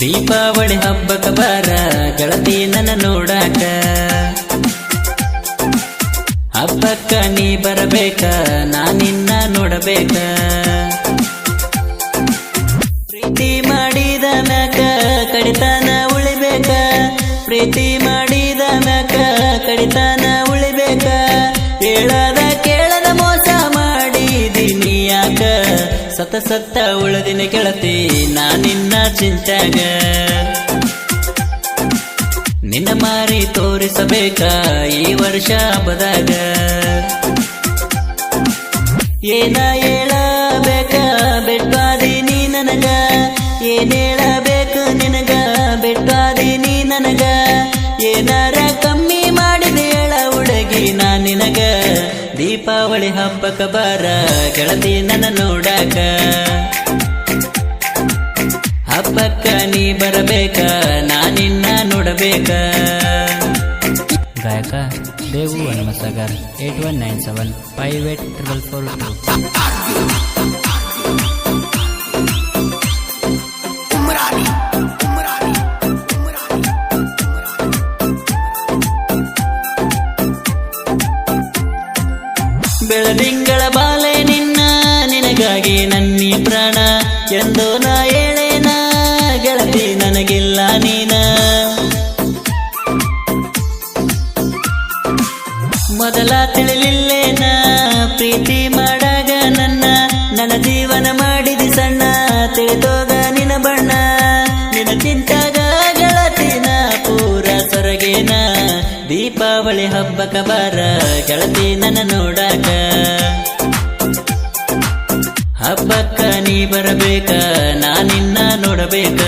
ದೀಪಾವಳಿ ಹಬ್ಬಕ ಬಾರ ಗೆಳತಿ ನನ್ನ ನೋಡಾಕ ನೀ ಬರಬೇಕ? ನಾ ನಿನ್ನ ನೋಡಬೇಕ? ಪ್ರೀತಿ ಮಾಡಿದ ಮ್ಯಾಕ ಕಡಿತನ ಉಳಿಬೇಕ? ಪ್ರೀತಿ ಮಾಡಿದ ಮ್ಯಾಕ ಕಡಿತಾನ ಉಳಿಬೇಕ? ಹೇಳದ ಕೇಳದ ಮೋಸ ಮಾಡಿದೀನಿ ಯಾಕ? ಸತ ಸತ್ತ ಉಳದಿನ ಕೆಳತಿ ನಾ ನಿನ್ನ ಮಾರಿ ತೋರಿಸಬೇಕ ಈ ವರ್ಷ ಹಬ್ಬದಾಗ? ಏನ ಹೇಳಬೇಕ ಬೆಟ್ಟಾದಿ ನೀ ನನಗ? ಏನ್ ಹೇಳಬೇಕು ನಿನಗ ಬೆಟ್ಟಾದಿ ನೀ ನನಗ? ಏನಾರ ಕಮ್ಮಿ ಮಾಡಿದೆ ಹೇಳ ಹುಡುಗಿ ನಾ ನಿನಗ. ದೀಪಾವಳಿ ಹಬ್ಬಕ ಬಾರ ಗೆಳತಿ ನನ್ನ ನೋಡಾಕ. ಕಾಲಕ್ಕ ನೀ ಬರಬೇಕ ನಾನಿನ್ನ ನೋಡಬೇಕ. ಗಾಯಕ Devu Hanumasagar eight one nine seven five eight triple four two ಬೆಳದಿಂಗಳ ಬಾಲೆ ನಿನ್ನ ನಿನಗಾಗಿ ನನ್ನಿ ಪ್ರಾಣ. ಎಂದೋ ನಾಯೇ ಮೊದಲ ತಿಳಿಲಿಲ್ಲೇನ? ಪ್ರೀತಿ ಮಾಡಾಗ ನನ್ನ ನನ್ನ ಜೀವನ ಮಾಡಿದಿ ಸಣ್ಣ. ತಿಳಿದೋಗ ನಿನ ಬಣ್ಣ ನಿನ ಚಿಂತಾಗ ಗೆಳತಿನ. ಪೂರ ಸೊರಗೇನ? ದೀಪಾವಳಿ ಹಬ್ಬಕ ಬಾರ ಗೆಳತಿ ನನ್ನ ನೋಡಾಕ. ಹಬ್ಬಕ್ಕ ನೀ ಬರಬೇಕ ನಾ ನಿನ್ನ ನೋಡಬೇಕ.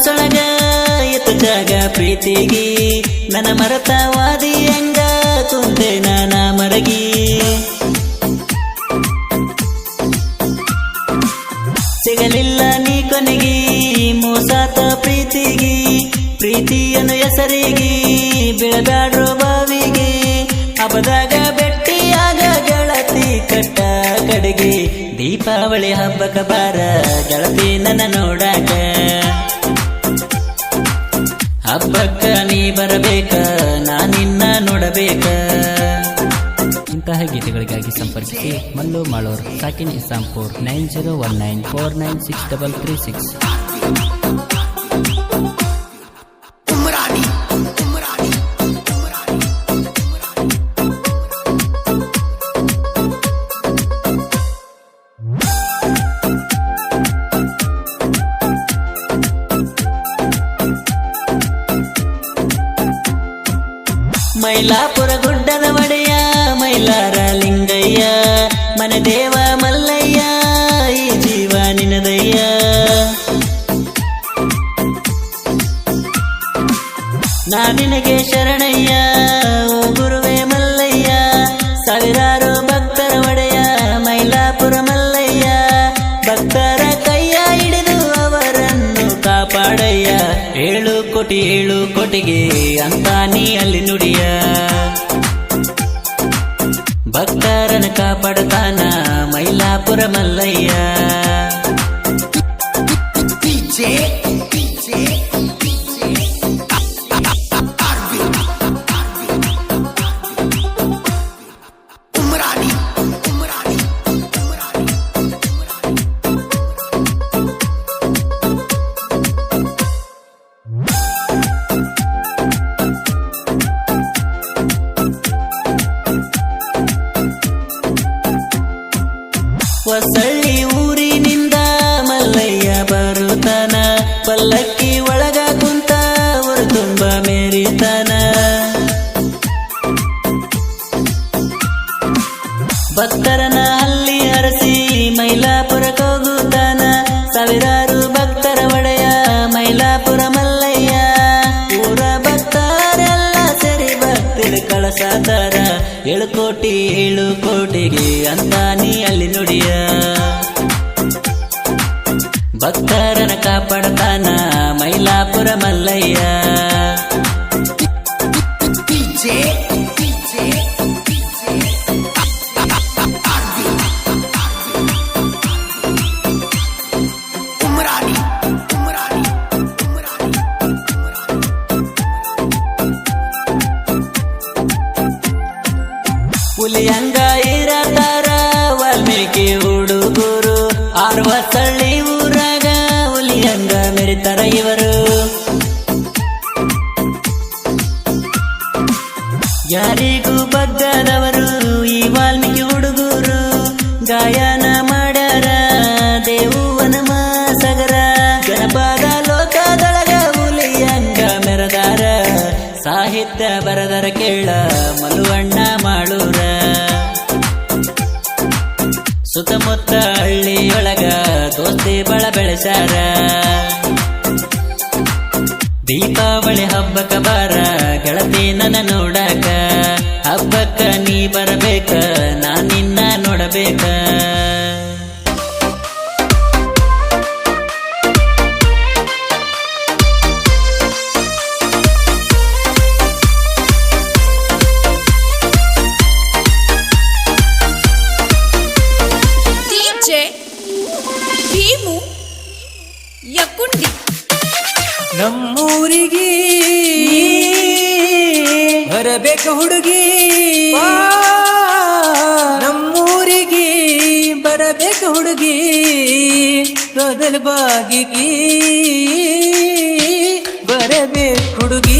ಮನಸೊಳಗ ಜಾಗ ಪ್ರೀತಿಗಿ ನನ್ನ ಮರತವಾದಿ ಹೆಂಗ ಕುಂತೆ ನಾನ ಮರಗಿ ಸಿಗಲಿಲ್ಲ ನೀ ಕೊನೆಗಿ ಮೋಸಾತ ಪ್ರೀತಿಗಿ, ಪ್ರೀತಿಯನ್ನು ಹೆಸರಿಗಿ ಬೆಳಗಾಡ್ರೋ ಬಾವಿಗೆ. ಹಬ್ಬದಾಗ ಬೆಟ್ಟಿಯಾಗ ಗೆಳತಿ ಕಟ್ಟ ಕಡೆಗೆ ದೀಪಾವಳಿ ಹಬ್ಬಕ ಬಾರ ಗೆಳತಿ ನನ್ನ ನೋಡಾಕ. ಹಬ್ಬಕ್ಕ ನೀ ಬರಬೇಕ ನಾನಿನ್ನ ನೋಡಬೇಕ. ಇಂತಹ ಗೀತೆಗಳಿಗಾಗಿ ಸಂಪರ್ಕಿಸಿ Mallu Malor, ಸಾಕಿನ್ Islampur, nine zero one nine four nine six double three six. Mailapura ಗುಡ್ಡದ ಒಡೆಯ, ಮೈಲಾರ ಲಿಂಗಯ್ಯ, ಮನೆ ದೇವ ಮಲ್ಲಯ್ಯ, ಈ ಜೀವ ನಿನದಯ್ಯ. ನಾ ನಿನಗೆ ಶರಣಯ್ಯ ಗುರುವೇ ಮಲ್ಲಯ್ಯ, ಸಾವಿರಾರು ಕೋಟಿ ಏಳು ಕೋಟಿಗೆ ಅಂತ ನೀ ಅಲ್ಲಿ ನುಡಿಯ. ಭಕ್ತರನ ಕಾಪಾಡುತ್ತಾನ ಮೈಲಾಪುರ ಮಲ್ಲಯ್ಯ. ಮೇರಿತಾನ. ಭಕ್ತರನ ಅಲ್ಲಿ ಹರಸಿ ಮೈಲಾಪುರ ಕೋಗುತ್ತಾನ ಸಾವಿರಾರು ಭಕ್ತರ ಒಡೆಯ ಮೈಲಾಪುರ ಮಲ್ಲಯ್ಯ. ಪೂರ ಭಕ್ತರೆಲ್ಲ ಸೇರಿ ಭಕ್ತರು ಕಳಸಾತಾರ. ಏಳು ಕೋಟಿ, ಏಳು ಕೋಟಿಗೆ ಅಂತ ನೀ ಅಲ್ಲಿ ನುಡಿಯ. ಭಕ್ತರನ ಕಾಪಾಡತಾನ ಮೈಲಾಪುರ ಮಲ್ಲಯ್ಯ. ತಳ್ಳಿ ಊರಾಗ ಅಂದ ಮೆರಿತಾರ ಇವರು. ಯಾರಿಗೂ ಬಗ್ಗದವರು, ಈ ವಾಲ್ಮೀಕಿ ಹುಡುಗರು ಗಾಯನ ಮಾಡ್ಯಾರ ದೇವುವನ ಮಾಸಗರ ಜನಪದ ಲೋಕದೊಳಗ ಹುಲಿಯಂಗ ಮೆರದಾರ, ಸಾಹಿತ್ಯ ಬರದರ ಕೇಳ ಮಲುವಣ್ಣ ಮಾಡೂರ ಸುತ್ತಮುತ್ತ ಹಳ್ಳಿಯೊಳಗ ದೋಸ್ತಿ ಬಳ ಬೆಳೆಸಾರ ದೀಪಾವಳಿ ಹಬ್ಬಕ ಬಾರ ಗೆಳತಿ ನನ್ನ ನೋಡಾಕ. ಹಬ್ಬಕ್ಕ ನೀ ಬರಬೇಕ, ನಾ ನಿನ್ನ ನೋಡಬೇಕ. ನಮ್ಮೂರಿಗೆ ಬರಬೇಕು ಹುಡುಗಿ. ನಮ್ಮೂರಿಗೆ ಬರಬೇಕು ಹುಡುಗಿ. ಬಾಗಿಗಿ ಬರಬೇಕು ಹುಡುಗಿ.